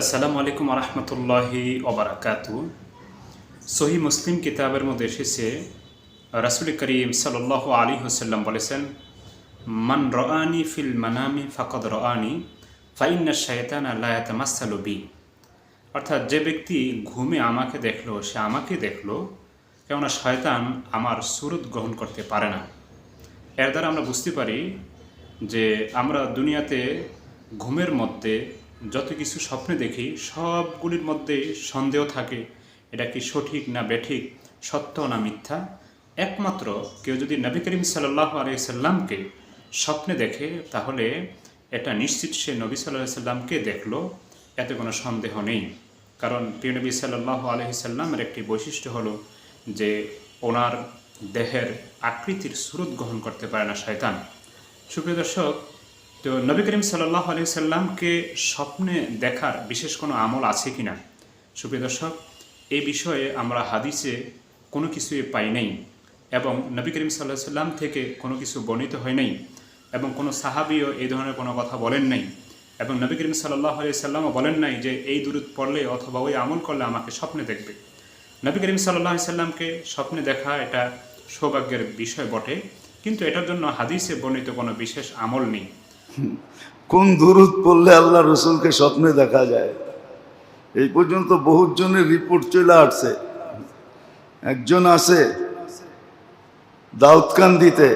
আসসালামু আলাইকুম রহমতুল্লাহি ওবরাকাতু সহি মুসলিম কিতাবের মধ্যে এসেছে, রাসুল করিম সাল আলী হুসাল্লাম বলেছেন, মান রআনি ফিল মানামি ফাকদ রআনি, ফাইন্না শায়তান আল্লাহ মাসালুবি অর্থাৎ যে ব্যক্তি ঘুমে আমাকে দেখল, সে আমাকে দেখল, কেননা শয়তান আমার সুরত গ্রহণ করতে পারে না। এর দ্বারা আমরা বুঝতে পারি যে আমরা দুনিয়াতে ঘুমের মধ্যে যত কিছু স্বপ্নে দেখি, সবগুলির মধ্যে সন্দেহ থাকে, এটা কি সঠিক না বেঠিক, সত্য না মিথ্যা? একমাত্র কেউ যদি নবী করিম সাল্লাহ আলাইসাল্লামকে স্বপ্নে দেখে, তাহলে এটা নিশ্চিত সে নবী সাল্লাহ সাল্লামকে দেখল, এতে কোনো সন্দেহ নেই। কারণ প্রিয় নবী সাল্লাহ আলহিসাল্লামের একটি বৈশিষ্ট্য হলো যে, ওনার দেহের আকৃতির স্রোত গ্রহণ করতে পারে না শয়তান। সুপ্রিয় দর্শক তো নবী করিম সাল্লাহ আলি সাল্লামকে স্বপ্নে দেখার বিশেষ কোনো আমল আছে কি না সুপ্রিয় দর্শক, এই বিষয়ে আমরা হাদিসে কোনো কিছুই পাই নাই এবং নবী করিম সাল্লাহ সাল্লাম থেকে কোনো কিছু বর্ণিত হয় নাই এবং কোনো সাহাবিও এই ধরনের কোনো কথা বলেন নাই এবং নবী করিম সাল্লাহ আলি সাল্লামও বলেন নাই যে এই দূরত পড়লে অথবা ওই আমল করলে আমাকে স্বপ্নে দেখবে। নবী করিম সাল্লাহ সাল্লামকে স্বপ্নে দেখা এটা সৌভাগ্যের বিষয় বটে, কিন্তু এটার জন্য হাদিসে বর্ণিত কোনো বিশেষ আমল নেই। কোন দুরুদ পড়লে আল্লাহ রসুলকে স্বপ্নে দেখা যায়? এই পর্যন্ত বহুত জনের রিপোর্ট চলে আসছে। একজন আছে দাউদকান্দিতে।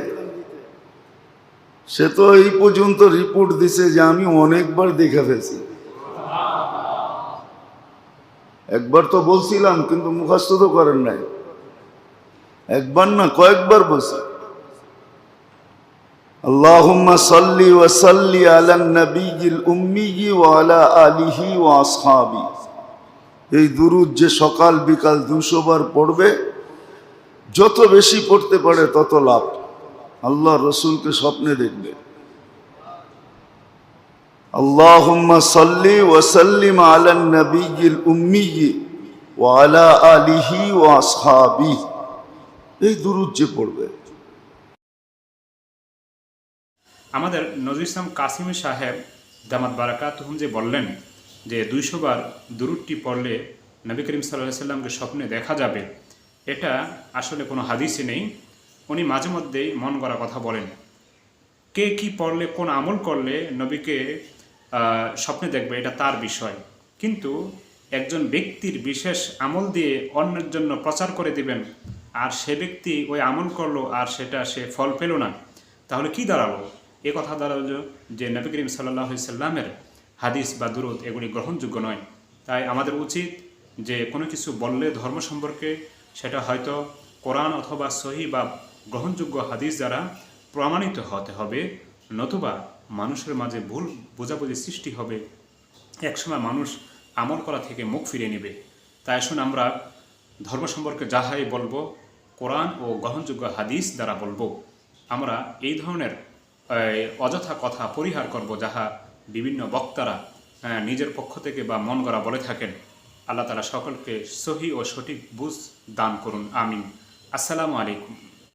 সে তো এই পর্যন্ত রিপোর্ট দিছে যে আমি অনেকবার দেখে ফেলছি। একবার তো বলছিলাম, কিন্তু মুখস্থ তো করেন নাই। একবার না, কয়েকবার বলছি। اللهم صل وسل على النبي الأمي وعلى آله وأصحابه এই দুরুদ যে সকাল বিকাল দুশো বার পড়বে যত বেশি পড়তে পারে তত লাভ আল্লাহ রসুলকে স্বপ্নে দেখবে اللهم صل وسلم على النبي الأمي وعلى آله وأصحابه এই দুরুদ যে পড়বে আমাদের নজরুল ইসলাম কাসিমি সাহেব দামাত বারাকাত যে বললেন যে দুইশো বার দুরুদটি পড়লে নবী করিম সাল্লাহ সাল্লামকে স্বপ্নে দেখা যাবে, এটা আসলে কোনো হাদিসই নেই। উনি মাঝে মধ্যেই মন গড়া কথা বলেন। কে কি পড়লে, কোন আমল করলে নবীকে স্বপ্নে দেখবে, এটা তার বিষয়। কিন্তু একজন ব্যক্তির বিশেষ আমল দিয়ে অন্যের জন্য প্রচার করে দিবেন, আর সে ব্যক্তি ওই আমল করল আর সেটা সে ফল পেল না, তাহলে কি দাঁড়াল? এ কথা দাঁড়াল যে নবী করিম সাল্লাহ সাল্লামের হাদিস বা দুরুদ এগুলি গ্রহণযোগ্য নয়। তাই আমাদের উচিত যে কোনো কিছু বললে ধর্ম সম্পর্কে সেটা হয়তো কোরআন অথবা সহি বা গ্রহণযোগ্য হাদিস দ্বারা প্রমাণিত হতে হবে, নতুবা মানুষের মাঝে ভুল বোঝাবুঝি সৃষ্টি হবে। একসময় মানুষ আমল করা থেকে মুখ ফিরে নেবে। তাই আসুন আমরা ধর্ম সম্পর্কে যাহাই বলব, কোরআন ও গ্রহণযোগ্য হাদিস দ্বারা বলব। আমরা এই ধরনের অযথা কথা পরিহার করব যাহা বিভিন্ন বক্তারা নিজের পক্ষ থেকে বা মন গড়া বলে থাকেন। আল্লাহ তালা সকলকে সহি ও সঠিক বুঝ দান করুন। আমিন। আসসালামু আলাইকুম।